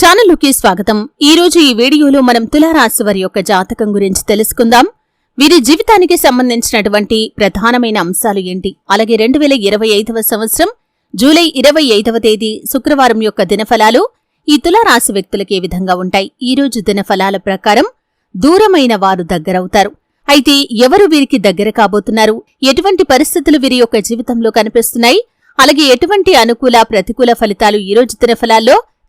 ఛానల్లోకి స్వాగతం. ఈ రోజు ఈ వీడియోలో మనం తులారాశి వారి యొక్క జాతకం గురించి తెలుసుకుందాం. వీరి జీవితానికి సంబంధించినటువంటి ప్రధానమైన అంశాలు ఏంటి? అలాగే రెండు వేల ఇరవై ఐదవ సంవత్సరం జూలై ఇరవై ఐదవ తేదీ శుక్రవారం యొక్క దినఫలాలు ఈ తులారాశి వ్యక్తులకు ఏ విధంగా ఉంటాయి? ఈ రోజు దినఫలాల ప్రకారం దూరమైన వారు దగ్గరవుతారు. అయితే ఎవరు వీరికి దగ్గర కాబోతున్నారు? ఎటువంటి పరిస్థితులు వీరి యొక్క జీవితంలో కనిపిస్తున్నాయి? అలాగే ఎటువంటి అనుకూల ప్రతికూల ఫలితాలు ఈ రోజు దినఫలాల్లో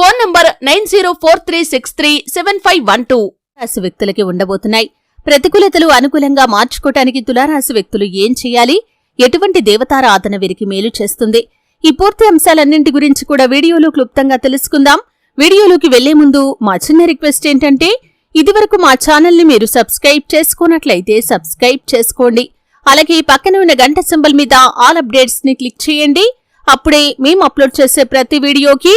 Phone number nine zero four three six three seven five one two. రాశి వ్యక్తులకి ఉండబోతున్నాయి. ప్రతికూలతలు అనుకూలంగా మార్చుకోవటానికి తులారాశి వ్యక్తులు ఏం చేయాలి? ఎటువంటి దేవతారాధన వీరికి మేలు చేస్తుంది? ఈ పూర్తి అంశాలన్నింటి గురించి కూడా వీడియోలో క్లుప్తంగా తెలుసుకుందాం. వీడియోలోకి వెళ్ళే ముందు మా చిన్న రిక్వెస్ట్ ఏంటంటే ఇదివరకు మా ఛానల్ని మీరు సబ్స్క్రైబ్ చేసుకున్నట్లయితే సబ్స్క్రైబ్ చేసుకోండి. అలాగే ఈ పక్కన ఉన్న గంట సింబల్ మీద ఆల్ అప్డేట్స్ని క్లిక్ చేయండి. అప్పుడే మేము అప్లోడ్ చేసే ప్రతి వీడియోకి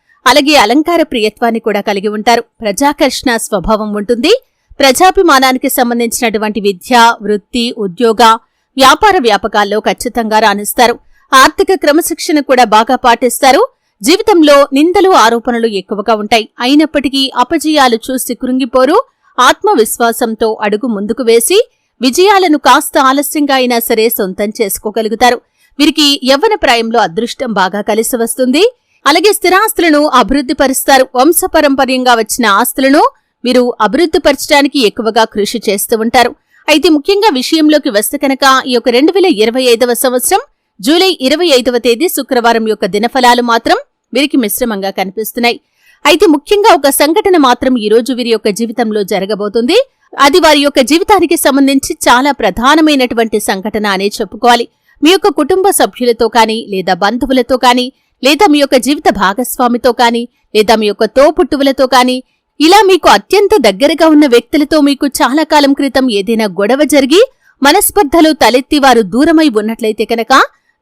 అలాగే అలంకార ప్రియత్వాన్ని కూడా కలిగి ఉంటారు. ప్రజాకర్షణ స్వభావం ఉంటుంది. ప్రజాభిమానానికి సంబంధించినటువంటి విద్య వృత్తి ఉద్యోగ వ్యాపార వ్యాపకాల్లో ఖచ్చితంగా రాణిస్తారు. ఆర్థిక క్రమశిక్షణ కూడా బాగా పాటిస్తారు. జీవితంలో నిందలు ఆరోపణలు ఎక్కువగా ఉంటాయి. అయినప్పటికీ అపజయాలు చూసి కృంగిపోరు. ఆత్మవిశ్వాసంతో అడుగు ముందుకు వేసి విజయాలను కాస్త ఆలస్యంగా అయినా సరే సొంతం చేసుకోగలుగుతారు. వీరికి యవ్వన ప్రాయంలో అదృష్టం బాగా కలిసి వస్తుంది. అలాగే స్థిరాస్తులను అభివృద్ధి పరుస్తారు. వంశపరంపర్యంగా వచ్చిన ఆస్తులను వీరు అభివృద్ధి పరచడానికి ఎక్కువగా కృషి చేస్తూ ఉంటారు. అయితే ముఖ్యంగా విషయంలోకి వస్తే కనుక ఈ యొక్క రెండు వేల ఇరవై ఐదవ సంవత్సరం జూలై ఇరవై ఐదవ తేదీ శుక్రవారం యొక్క దినఫలాలు మాత్రం వీరికి మిశ్రమంగా కనిపిస్తున్నాయి. అయితే ముఖ్యంగా ఒక సంఘటన మాత్రం ఈ రోజు వీరి యొక్క జీవితంలో జరగబోతుంది. అది వారి యొక్క జీవితానికి సంబంధించి చాలా ప్రధానమైనటువంటి సంఘటన అనే చెప్పుకోవాలి. మీ యొక్క కుటుంబ సభ్యులతో కానీ లేదా బంధువులతో కానీ లేదా మీ యొక్క జీవిత భాగస్వామితో కానీ లేదా మీ యొక్క తోపుట్టువులతో కానీ ఇలా మీకు అత్యంత దగ్గరగా ఉన్న వ్యక్తులతో మీకు చాలా కాలం క్రితం ఏదైనా గొడవ జరిగి మనస్పర్ధలు తలెత్తి వారు దూరమై ఉన్నట్లయితే కనుక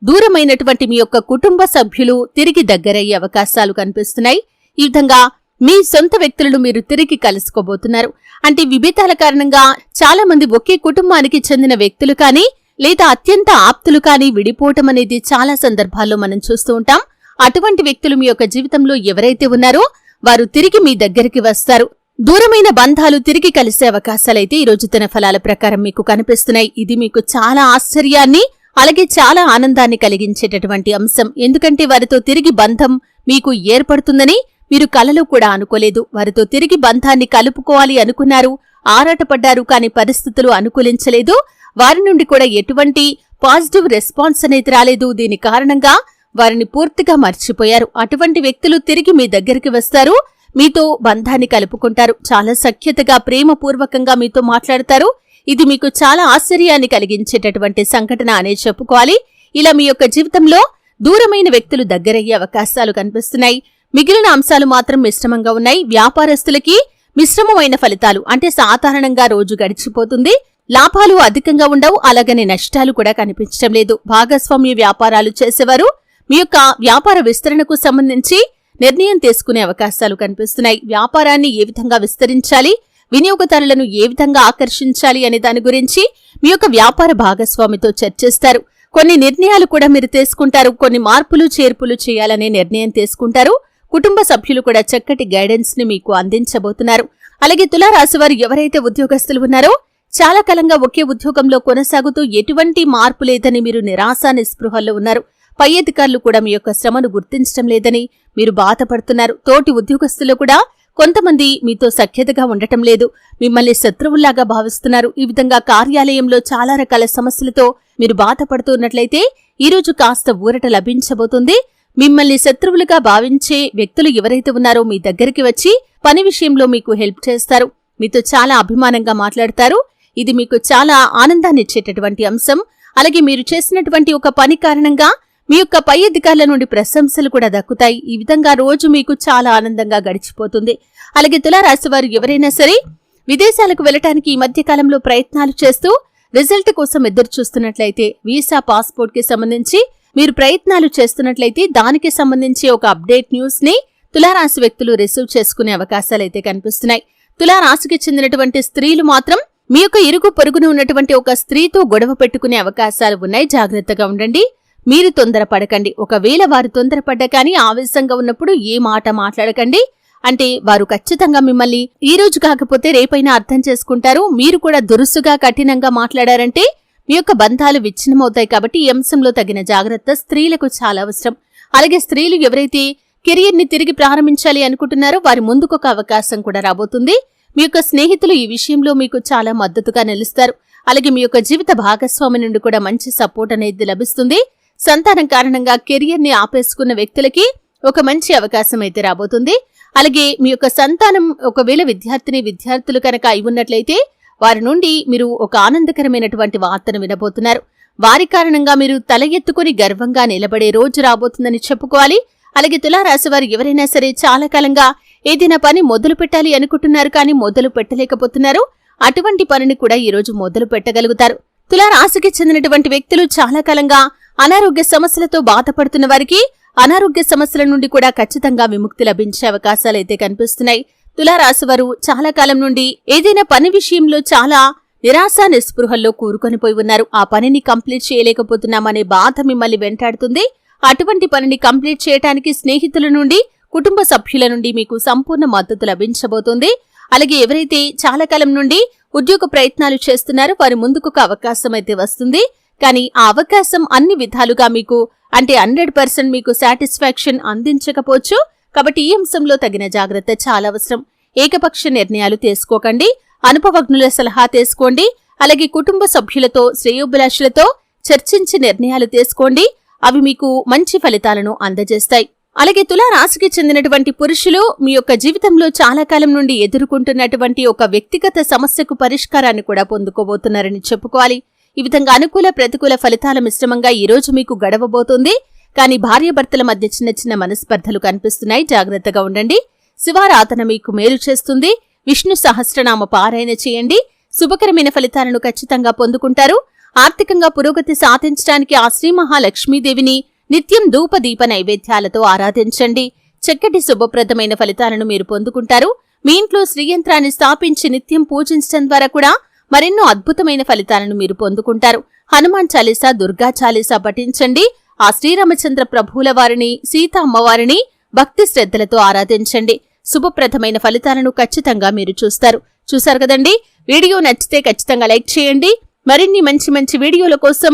దూరమైనటువంటి మీ యొక్క కుటుంబ సభ్యులు తిరిగి దగ్గరయ్యే అవకాశాలు కనిపిస్తున్నాయి. ఈ విధంగా మీ సొంత వ్యక్తులను మీరు తిరిగి కలుసుకోబోతున్నారు. అంటే విభేదాల కారణంగా చాలా మంది ఒకే కుటుంబానికి చెందిన వ్యక్తులు కానీ లేదా అత్యంత ఆప్తులు కానీ విడిపోవటం అనేది చాలా సందర్భాల్లో మనం చూస్తూ ఉంటాం. అటువంటి వ్యక్తులు మీ యొక్క జీవితంలో ఎవరైతే ఉన్నారో వారు తిరిగి మీ దగ్గరికి వస్తారు. దూరమైన బంధాలు తిరిగి కలిసే అవకాశాలైతే ఈ రోజు తన ఫలాల ప్రకారం మీకు కనిపిస్తున్నాయి. ఇది మీకు చాలా ఆశ్చర్యాన్ని అలాగే చాలా ఆనందాన్ని కలిగించేటటువంటి అంశం. ఎందుకంటే వారితో తిరిగి బంధం మీకు ఏర్పడుతుందని మీరు కలలో కూడా అనుకోలేదు. వారితో తిరిగి బంధాన్ని కలుపుకోవాలి అనుకున్నారు ఆరాటపడ్డారు కాని పరిస్థితులు అనుకూలించలేదు. వారి నుండి కూడా ఎటువంటి పాజిటివ్ రెస్పాన్స్ అనేది రాలేదు. దీని కారణంగా వారిని పూర్తిగా మర్చిపోయారు. అటువంటి వ్యక్తులు తిరిగి మీ దగ్గరికి వస్తారు. మీతో బంధాన్ని కలుపుకుంటారు. చాలా సఖ్యతగా ప్రేమపూర్వకంగా మీతో మాట్లాడతారు. ఇది మీకు చాలా ఆశ్చర్యాన్ని కలిగించేటటువంటి సంఘటన అనే చెప్పుకోవాలి. ఇలా మీ యొక్క జీవితంలో దూరమైన వ్యక్తులు దగ్గరయ్యే అవకాశాలు కనిపిస్తున్నాయి. మిగిలిన అంశాలు మాత్రం మిశ్రమంగా ఉన్నాయి. వ్యాపారస్తులకి మిశ్రమమైన ఫలితాలు అంటే సాధారణంగా రోజు గడిచిపోతుంది. లాభాలు అధికంగా ఉండవు. అలాగనే నష్టాలు కూడా కనిపించడం లేదు. భాగస్వామ్య వ్యాపారాలు చేసేవారు. మీ యొక్క వ్యాపార విస్తరణకు సంబంధించి నిర్ణయం తీసుకునే అవకాశాలు కనిపిస్తున్నాయి. వ్యాపారాన్ని ఏ విధంగా విస్తరించాలి? వినియోగదారులను ఏ విధంగా ఆకర్షించాలి అనే దాని గురించి మీ యొక్క వ్యాపార భాగస్వామితో చర్చిస్తారు. కొన్ని నిర్ణయాలు కూడా మీరు తీసుకుంటారు. కొన్ని మార్పులు చేర్పులు చేయాలనే నిర్ణయం తీసుకుంటారు. కుటుంబ సభ్యులు కూడా చక్కటి గైడెన్స్ని మీకు అందించబోతున్నారు. అలాగే తులారాశి వారు ఎవరైతే ఉద్యోగస్తులు ఉన్నారో చాలా కాలంగా ఒకే ఉద్యోగంలో కొనసాగుతూ ఎటువంటి మార్పు లేదని మీరు నిరాశ నిస్పృహల్లో ఉన్నారు. పై అధికారులు కూడా మీ యొక్క శ్రమను గుర్తించడం లేదని మీరు బాధపడుతున్నారు. తోటి ఉద్యోగస్తులు కూడా కొంతమంది మీతో సఖ్యతగా ఉండటం లేదు. మిమ్మల్ని శత్రువుల్లాగా భావిస్తున్నారు. ఈ విధంగా కార్యాలయంలో చాలా రకాల సమస్యలతో మీరు బాధపడుతున్నట్లయితే ఈరోజు కాస్త ఊరట లభించబోతుంది. మిమ్మల్ని శత్రువులుగా భావించే వ్యక్తులు ఎవరైతే ఉన్నారో మీ దగ్గరికి వచ్చి పని విషయంలో మీకు హెల్ప్ చేస్తారు. మీతో చాలా అభిమానంగా మాట్లాడతారు. ఇది మీకు చాలా ఆనందాన్ని ఇచ్చేటటువంటి అంశం. అలాగే మీరు చేసినటువంటి ఒక పని కారణంగా మీ యొక్క పై అధికారుల నుండి ప్రశంసలు కూడా దక్కుతాయి. ఈ విధంగా రోజు మీకు చాలా ఆనందంగా గడిచిపోతుంది. అలాగే తులారాశి వారు ఎవరైనా సరే విదేశాలకు వెళ్ళటానికి ఈ మధ్య కాలంలో ప్రయత్నాలు చేస్తూ రిజల్ట్ కోసం ఎదురు చూస్తున్నట్లయితే వీసా పాస్పోర్ట్కి సంబంధించి మీరు ప్రయత్నాలు చేస్తున్నట్లయితే దానికి సంబంధించి ఒక అప్డేట్ న్యూస్ని తులారాశి వ్యక్తులు రిసీవ్ చేసుకునే అవకాశాలు అయితే కనిపిస్తున్నాయి. తులారాశికి చెందినటువంటి స్త్రీలు మాత్రం మీ యొక్క ఇరుగు పొరుగున ఉన్నటువంటి ఒక స్త్రీతో గొడవ పెట్టుకునే అవకాశాలు ఉన్నాయి. జాగ్రత్తగా ఉండండి. మీరు తొందరపడకండి. ఒకవేళ వారు తొందరపడ్డ కానీ ఆవేశంగా ఉన్నప్పుడు ఏ మాట మాట్లాడకండి. అంటే వారు ఖచ్చితంగా మిమ్మల్ని ఈ రోజు కాకపోతే రేపైనా అర్థం చేసుకుంటారు. మీరు కూడా దురుసుగా కఠినంగా మాట్లాడారంటే మీ యొక్క బంధాలు విచ్ఛిన్నమవుతాయి కాబట్టి ఈ అంశంలో తగిన జాగ్రత్త స్త్రీలకు చాలా అవసరం. అలాగే స్త్రీలు ఎవరైతే కెరియర్ని తిరిగి ప్రారంభించాలి అనుకుంటున్నారో వారి ముందుకు ఒక అవకాశం కూడా రాబోతుంది. మీ యొక్క స్నేహితులు ఈ విషయంలో మీకు చాలా మద్దతుగా నిలుస్తారు. అలాగే మీ యొక్క జీవిత భాగస్వామి నుండి కూడా మంచి సపోర్ట్ అనేది లభిస్తుంది. సంతానం కారణంగా కెరియర్ని ఆపేసుకున్న వ్యక్తులకి ఒక మంచి అవకాశం అయితే రాబోతుంది. అలాగే మీ యొక్క సంతానం ఒకవేళ విద్యార్థిని విద్యార్థులు కనుక అయి ఉన్నట్లయితే వారి నుండి మీరు ఒక ఆనందకరమైనటువంటి వార్తను వినబోతున్నారు. వారి కారణంగా మీరు తల ఎత్తుకుని గర్వంగా నిలబడే రోజు రాబోతుందని చెప్పుకోవాలి. అలాగే తులారాశి వారు ఎవరైనా సరే చాలా కాలంగా ఏదైనా పని మొదలు పెట్టాలి అనుకుంటున్నారు కానీ మొదలు పెట్టలేకపోతున్నారు. అటువంటి పనిని కూడా ఈరోజు మొదలు పెట్టగలుగుతారు. తులారాశికి చెందినటువంటి వ్యక్తులు చాలా కాలంగా అనారోగ్య సమస్యలతో బాధపడుతున్న వారికి అనారోగ్య సమస్యల నుండి కూడా ఖచ్చితంగా విముక్తి లభించే అవకాశాలైతే కనిపిస్తున్నాయి. తులారాశి వారు చాలా కాలం నుండి ఏదైనా పని విషయంలో చాలా నిరాశ నిస్పృహల్లో కూరుకొనిపోయి ఉన్నారు. ఆ పనిని కంప్లీట్ చేయలేకపోతున్నామనే బాధ మిమ్మల్ని వెంటాడుతుంది. అటువంటి పనిని కంప్లీట్ చేయటానికి స్నేహితుల నుండి కుటుంబ సభ్యుల నుండి మీకు సంపూర్ణ మద్దతు లభించబోతుంది. అలాగే ఎవరైతే చాలా కాలం నుండి ఉద్యోగ ప్రయత్నాలు చేస్తున్నారు. వారి ముందుకు ఒక అవకాశం అయితే వస్తుంది. కానీ ఆ అవకాశం అన్ని విధాలుగా మీకు అంటే హండ్రెడ్ పర్సెంట్ మీకు సాటిస్ఫాక్షన్ అందించకపోవచ్చు. కాబట్టి ఈ అంశంలో తగిన జాగ్రత్త చాలా అవసరం. ఏకపక్ష నిర్ణయాలు తీసుకోకండి. అనుభవజ్ఞుల సలహా తీసుకోండి. అలాగే కుటుంబ సభ్యులతో శ్రేయోభిలాషులతో చర్చించి నిర్ణయాలు తీసుకోండి. అవి మీకు మంచి ఫలితాలను అందజేస్తాయి. అలాగే తులారాశికి చెందినటువంటి పురుషులు మీ యొక్క జీవితంలో చాలా కాలం నుండి ఎదుర్కొంటున్నటువంటి ఒక వ్యక్తిగత సమస్యకు పరిష్కారాన్ని కూడా పొందుకోబోతున్నారని చెప్పుకోవాలి. ఈ విధంగా అనుకూల ప్రతికూల ఫలితాల మిశ్రమంగా ఈ రోజు మీకు గడవబోతుంది. కానీ భార్యాభర్తల మధ్య చిన్న చిన్న మనస్పర్ధలు కనిపిస్తున్నాయి. జాగ్రత్తగా ఉండండి. శివారాధన మీకు మేలు చేస్తుంది. విష్ణు సహస్రనామ పారాయణ చేయండి. శుభకరమైన ఫలితాలను ఖచ్చితంగా పొందుకుంటారు. ఆర్థికంగా పురోగతి సాధించడానికి ఆ శ్రీ మహాలక్ష్మీదేవిని నిత్యం ధూపదీప నైవేద్యాలతో ఆరాధించండి. చక్కటి శుభప్రదమైన ఫలితాలను మీరు పొందుకుంటారు. మీ ఇంట్లో శ్రీయంత్రాన్ని స్థాపించి నిత్యం పూజించడం ద్వారా కూడా మరెన్నో అద్భుతమైన ఫలితాలను మీరు పొందుకుంటారు. హనుమాన్ చాలీసా దుర్గా చాలీసా పఠించండి. ఆ శ్రీరామచంద్ర ప్రభువుల వారిని సీత అమ్మవారిని భక్తి శ్రద్ధలతో ఆరాధించండి. శుభప్రదమైన ఫలితాలను ఖచ్చితంగా మీరు చూస్తారు. చూశారు కదండి? వీడియో నచ్చితే ఖచ్చితంగా లైక్ చేయండి. మరిన్ని మంచి మంచి వీడియోల కోసం